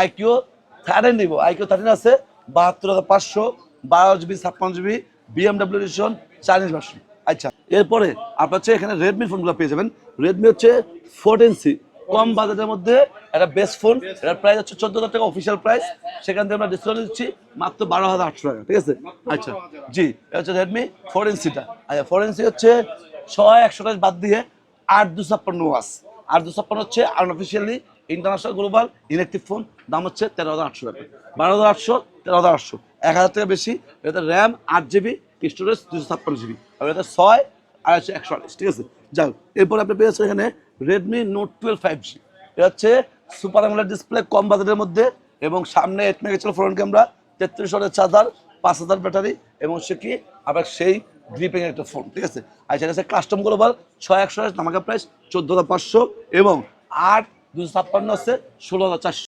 IQ thirteen দিব। IQOO thirteen আছে, বাহাত্তর হাজার পাঁচশো, বারো জিবি, ছাপ্পান্ন GB, BMW edition Chinese version আচ্ছা এরপরে আপনার হচ্ছে এখানে রেডমি ফোনগুলো পেয়ে যাবেন। রেডমি হচ্ছে ফোরটিন সি কম বাজেটের মধ্যে একটা বেস্ট ফোন এটার প্রাইস হচ্ছে চোদ্দ হাজার টাকা অফিসিয়াল প্রাইস সেখান থেকে আমরা ডিসকাউন্ট দিচ্ছি মাত্র বারো হাজার আটশো টাকা, ঠিক আছে? আচ্ছা জি, এটা হচ্ছে রেডমি ফোরটিন সিটা আচ্ছা ফোরটিন সি হচ্ছে ছয় একশো টাকা বাদ দিয়ে আট দু ছাপ্পান্ন ওয়াস আট দু ছাপ্পান্ন হচ্ছে unofficially international global electric phone দাম হচ্ছে তেরো হাজার আটশো টাকা। বারো হাজার আটশো, তেরো হাজার আটশো। এক হাজার টাকা বেশি, এটাতে র্যাম আট জিবি স্টোরেজ দুশো ছাপ্পান্ন জিবি আর এটা ছয় হচ্ছে একশো আঠাশ ঠিক আছে? যাও এরপর আপনি পেয়েছেন এখানে Redmi Note twelve five G এটা হচ্ছে সুপার অ্যামোলেড ডিসপ্লে কম বাজেটের মধ্যে এবং সামনে এইট মেগাপিক্সেল ফ্রন্ট ক্যামেরা তেত্রিশ ওয়াটের চার্জার পাঁচ হাজার ব্যাটারি এবং সে কি, আবার সেই গ্রিপিং একটা ফোন ঠিক আছে? আর সেটা হচ্ছে কাস্টম গ্লোবাল ছয় একশো ধামাকা প্রাইস চোদ্দ হাজার পাঁচশো এবং আট দুশো ছাপ্পান্ন আছে ষোলো হাজার চারশো।